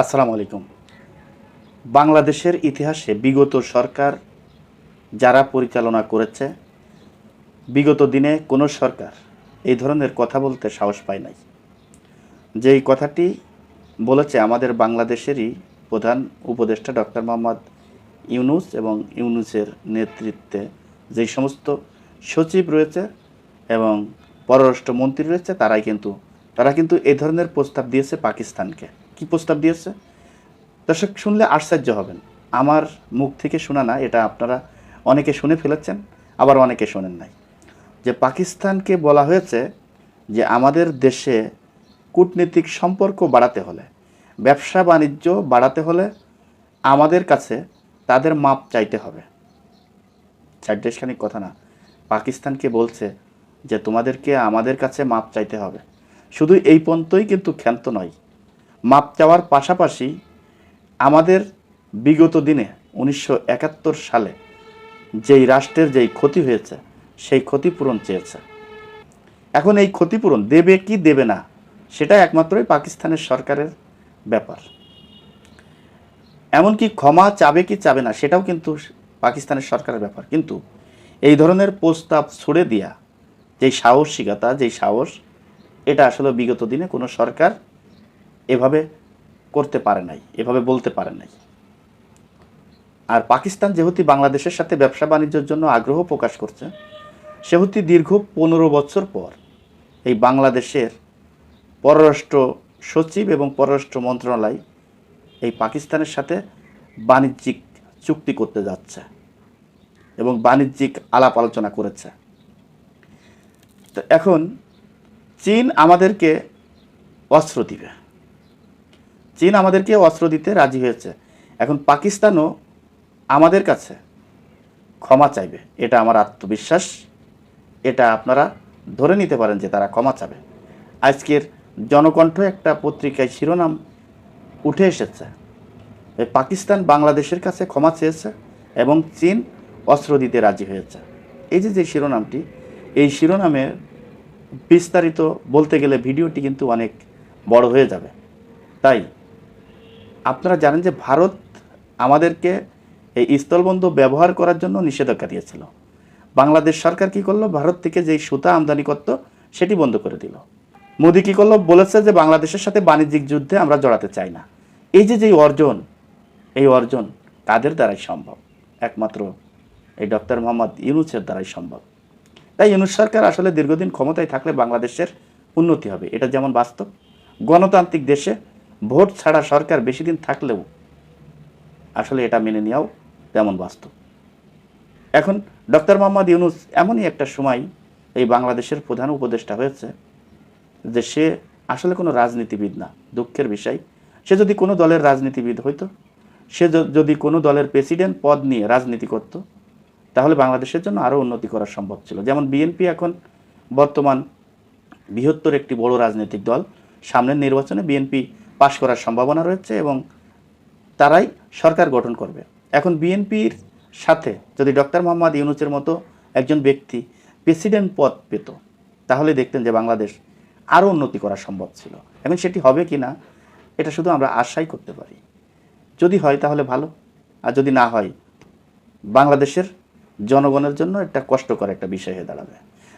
আসসালামু আলাইকুম। বাংলাদেশের ইতিহাসে বিগত সরকার যারা পরিচালনা করেছে, বিগত দিনে কোনো সরকার এই ধরনের কথা বলতে সাহস পায় নাই। যেই কথাটি বলেছে আমাদের বাংলাদেশেরই প্রধান উপদেষ্টা ডক্টর মোহাম্মদ ইউনুস এবং ইউনুসের নেতৃত্বে যেই সমস্ত সচিব রয়েছে এবং পররাষ্ট্রমন্ত্রী রয়েছে, তারাই কিন্তু, তারা কিন্তু এই ধরনের প্রস্তাব দিয়েছে পাকিস্তানকে। কি প্রস্তাব দিয়েছে? দর্শক, শুনলে আশ্চর্য হবেন। আমার মুখ থেকে শোনা না, এটা আপনারা অনেকে শুনে ফেলেছেন, আবার অনেকে শোনেন নাই। যে পাকিস্তানকে বলা হয়েছে যে আমাদের দেশে কূটনীতিক সম্পর্ক বাড়াতে হলে, ব্যবসা বাণিজ্য বাড়াতে হলে আমাদের কাছে তাদের মাপ চাইতে হবে। চারটেশখানিক কথা না, পাকিস্তানকে বলছে যে তোমাদেরকে আমাদের কাছে মাপ চাইতে হবে। শুধু এই পর্যন্তই কিন্তু ক্ষান্ত নয় মাপ চাওয়ার পাশাপাশি আমাদের বিগত দিনে উনিশশো একাত্তর সালে যেই রাষ্ট্রের যেই ক্ষতি হয়েছে, সেই ক্ষতিপূরণ চেয়েছে। এখন এই ক্ষতিপূরণ দেবে কি দেবে না সেটা একমাত্রই পাকিস্তানের সরকারের ব্যাপার। এমনকি ক্ষমা চাবে কি চাবে না, সেটাও কিন্তু পাকিস্তানের সরকারের ব্যাপার। কিন্তু এই ধরনের প্রস্তাব ছুড়ে দিয়া, যেই সাহসিকতা, যেই সাহস, এটা আসলে বিগত দিনে কোনো সরকার এভাবে করতে পারে নাই, এভাবে বলতে পারে নাই। আর পাকিস্তান যেহেতু বাংলাদেশের সাথে ব্যবসা বাণিজ্যের জন্য আগ্রহ প্রকাশ করছে, সেহেতু দীর্ঘ পনেরো বছর পর এই বাংলাদেশের পররাষ্ট্র সচিব এবং পররাষ্ট্র মন্ত্রণালয় এই পাকিস্তানের সাথে বাণিজ্যিক চুক্তি করতে যাচ্ছে এবং বাণিজ্যিক আলাপ আলোচনা করেছে। তো এখন চীন আমাদেরকে অস্ত্র দিবে। চীন আমাদেরকে অস্ত্র দিতে রাজি হয়েছে। এখন পাকিস্তানও আমাদের কাছে ক্ষমা চাইবে। এটা আমার আত্মবিশ্বাস। এটা আপনারা ধরে নিতে পারেন যে তারা ক্ষমা চাবে। আজকের জনকণ্ঠ একটা পত্রিকায় শিরোনাম উঠে এসেছে। পাকিস্তান বাংলাদেশের কাছে ক্ষমা চেয়েছে এবং চীন অস্ত্র দিতে রাজি হয়েছে। এই যে যে শিরোনামটি, এই শিরোনামের বিস্তারিত বলতে গেলে ভিডিওটি কিন্তু অনেক বড় হয়ে যাবে। তাই আপনারা জানেন যে ভারত আমাদেরকে এই স্থলবন্ধ ব্যবহার করার জন্য নিষেধাজ্ঞা দিয়েছিল। বাংলাদেশ সরকার কি করল? ভারত থেকে যেই সুতা আমদানি করত সেটি বন্ধ করে দিল। মোদি কি করল? বলেছে যে বাংলাদেশের সাথে বাণিজ্যিক যুদ্ধে আমরা জড়াতে চাই না। এই যে যেই অর্জন, এই অর্জন তাদের দ্বারাই সম্ভব? একমাত্র এই ডক্টর মোহাম্মদ ইউনুসের দ্বারাই সম্ভব। তাই ইউনুস সরকার আসলে দীর্ঘদিন ক্ষমতায় থাকলে বাংলাদেশের উন্নতি হবে। এটা যেমন বাস্তব, গণতান্ত্রিক দেশে ভোট ছাড়া সরকার বেশি দিন থাকলেও আসলে এটা মেনে নেওয়াও তেমন বাস্তব। এখন ডক্টর মোহাম্মদ ইউনুস এমনই একটা সময় এই বাংলাদেশের প্রধান উপদেষ্টা হয়েছে যে সে আসলে কোনো রাজনীতিবিদ না, দুঃখের বিষয়। সে যদি কোনো দলের রাজনীতিবিদ হইতো, সে যদি কোনো দলের প্রেসিডেন্ট পদ নিয়ে রাজনীতি করত, তাহলে বাংলাদেশের জন্য আরও উন্নতি করা সম্ভব ছিল। যেমন বিএনপি এখন বর্তমান বৃহত্তর একটি বড় রাজনৈতিক দল। সামনের নির্বাচনে বিএনপি পাশ করার সম্ভাবনা রয়েছে এবং তারাই সরকার গঠন করবে। এখন বিএনপির সাথে যদি ডক্টর মোহাম্মদ ইউনুসের মতো একজন ব্যক্তি প্রেসিডেন্ট পদ পেত, তাহলে দেখতেন যে বাংলাদেশ আরও উন্নতি করা সম্ভব ছিল। এখন সেটি হবে কি না, এটা শুধু আমরা আশাই করতে পারি। যদি হয় তাহলে ভালো, আর যদি না হয়, বাংলাদেশের জনগণের জন্য একটা কষ্টকর একটা বিষয় হয়ে দাঁড়াবে।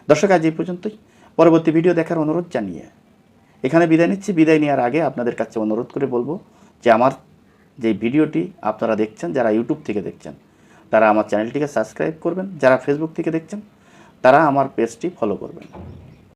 দর্শক, আজ এই পর্যন্তই। পরবর্তী ভিডিও দেখার অনুরোধ জানিয়ে এখানে বিদায় নিচ্ছি। বিদায় নেওয়ার আগে আপনাদের কাছে অনুরোধ করে বলব যে আমার যে ভিডিওটি আপনারা দেখছেন, যারা ইউটিউব থেকে দেখছেন, তারা আমার চ্যানেলটিকে সাবস্ক্রাইব করবেন। যারা ফেসবুক থেকে দেখছেন, তারা আমার পেজটি ফলো করবেন।